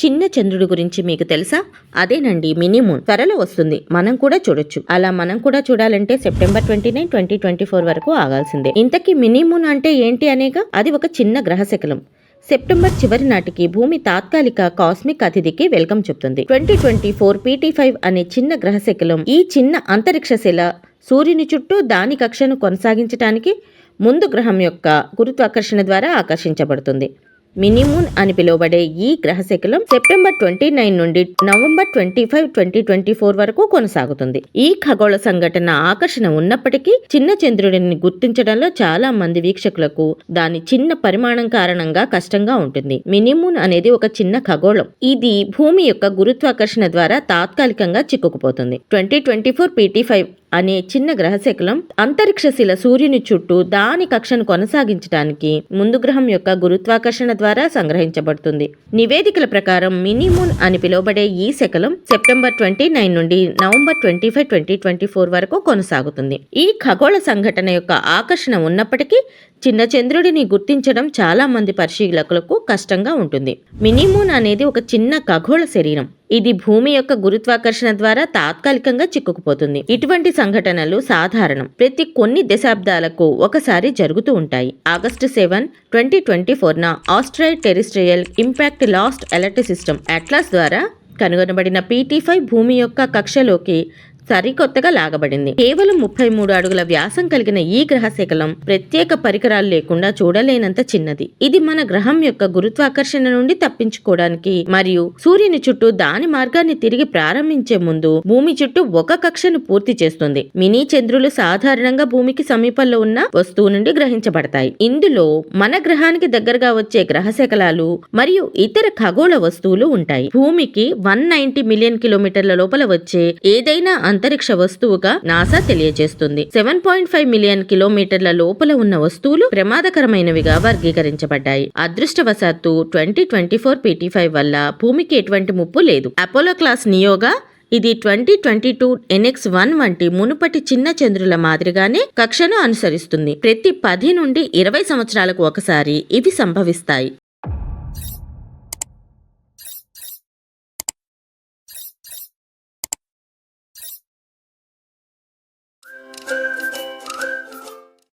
చిన్న చంద్రుడి గురించి మీకు తెలుసా? అదేనండి మినీ మూన్ త్వరలో వస్తుంది. మనం కూడా చూడొచ్చు. అలా మనం కూడా చూడాలంటే September twenty nine twenty twenty four వరకు ఆగాల్సిందే. ఇంతకీ మినీ మూన్ అంటే ఏంటి అనేగా? అది ఒక చిన్న గ్రహశకలం సెప్టెంబర్ చివరి నాటికి భూమి తాత్కాలిక కాస్మిక్ అతిథికి వెల్కమ్ చెప్తుంది. Twenty twenty four PT five అనే చిన్న గ్రహశకలం ఈ చిన్న అంతరిక్ష శిల సూర్యుని చుట్టూ దాని కక్షను కొనసాగించడానికి ముందు గ్రహం యొక్క గురుత్వాకర్షణ ద్వారా ఆకర్షించబడుతుంది. మినిమూన్ అని పిలువబడే ఈ గ్రహశకలం సెప్టెంబర్ ట్వంటీ నైన్ నుండి November twenty five twenty twenty four వరకు కొనసాగుతుంది. ఈ ఖగోళ సంఘటన ఆకర్షణ ఉన్నప్పటికీ చిన్న చంద్రుడిని గుర్తించడంలో చాలా మంది వీక్షకులకు దాని చిన్న పరిమాణం కారణంగా కష్టంగా ఉంటుంది. మినిమూన్ అనేది ఒక చిన్న ఖగోళం. ఇది భూమి యొక్క గురుత్వాకర్షణ ద్వారా తాత్కాలికంగా చిక్కుకుపోతుంది. Twenty twenty four PT five అనే చిన్న గ్రహశకలం అంతరిక్షశిల సూర్యుని చుట్టూ దాని కక్షను కొనసాగించడానికి ముందు గ్రహం యొక్క గురుత్వాకర్షణ ద్వారా సంగ్రహించబడుతుంది. నివేదికల ప్రకారం మినిమూన్ అని పిలువబడే ఈ శకలం సెప్టెంబర్ ట్వంటీ నైన్ నుండి November twenty five twenty twenty four వరకు కొనసాగుతుంది. ఈ ఖగోళ సంఘటన యొక్క ఆకర్షణ ఉన్నప్పటికీ చిన్న చంద్రుడిని గుర్తించడం చాలా మంది పరిశీలకులకు కష్టంగా ఉంటుంది. మినిమూన్ అనేది ఒక చిన్న ఖగోళ శరీరం. ఇది భూమి యొక్క గురుత్వాకర్షణ ద్వారా తాత్కాలికంగా చిక్కుకుపోతుంది. ఇటువంటి సంఘటనలు సాధారణం. ప్రతి కొన్ని దశాబ్దాలకు ఒకసారి జరుగుతూ ఉంటాయి. August seven twenty twenty ఫోర్న asteroid terrestrial impact last alert system ATLAS ద్వారా కనుగొనబడిన పీటీ ఫైవ్ భూమి యొక్క కక్షలోకి సరికొత్తగా లాగబడింది. కేవలం ముప్పై మూడు అడుగుల వ్యాసం కలిగిన ఈ గ్రహశకలం ప్రత్యేక పరికరాలు లేకుండా చూడలేనంత చిన్నది. ఇది మన గ్రహం యొక్క గురుత్వాకర్షణ నుండి తప్పించుకోవడానికి మరియు సూర్యుని చుట్టూ దాని మార్గాన్ని తిరిగి ప్రారంభించే ముందు భూమి చుట్టూ ఒక కక్షను పూర్తి చేస్తుంది. మినీ చంద్రులు సాధారణంగా భూమికి సమీపంలో ఉన్న వస్తువు నుండి గ్రహించబడతాయి. ఇందులో మన గ్రహానికి దగ్గరగా వచ్చే గ్రహశకలాలు మరియు ఇతర ఖగోళ వస్తువులు ఉంటాయి. భూమికి వన్ నైన్టీ మిలియన్ కిలోమీటర్ల లోపల వచ్చే ఏదైనా అంతరిక్ష వస్తువుగా నాసా తెలియజేస్తుంది. సెవెన్ పాయింట్ ఫైవ్ మిలియన్ కిలోమీటర్ల లోపల ఉన్న వస్తువులు ప్రమాదకరమైనవిగా వర్గీకరించబడ్డాయి. అదృష్టవశాత్తు twenty twenty four PT five వల్ల భూమికి ఎటువంటి ముప్పు లేదు. అపోలో క్లాస్ నియోగా ఇది twenty twenty two NX one వంటి మునుపటి చిన్న చంద్రుల మాదిరిగానే కక్షను అనుసరిస్తుంది. ప్రతి పది నుండి ఇరవై సంవత్సరాలకు ఒకసారి ఇవి సంభవిస్తాయి.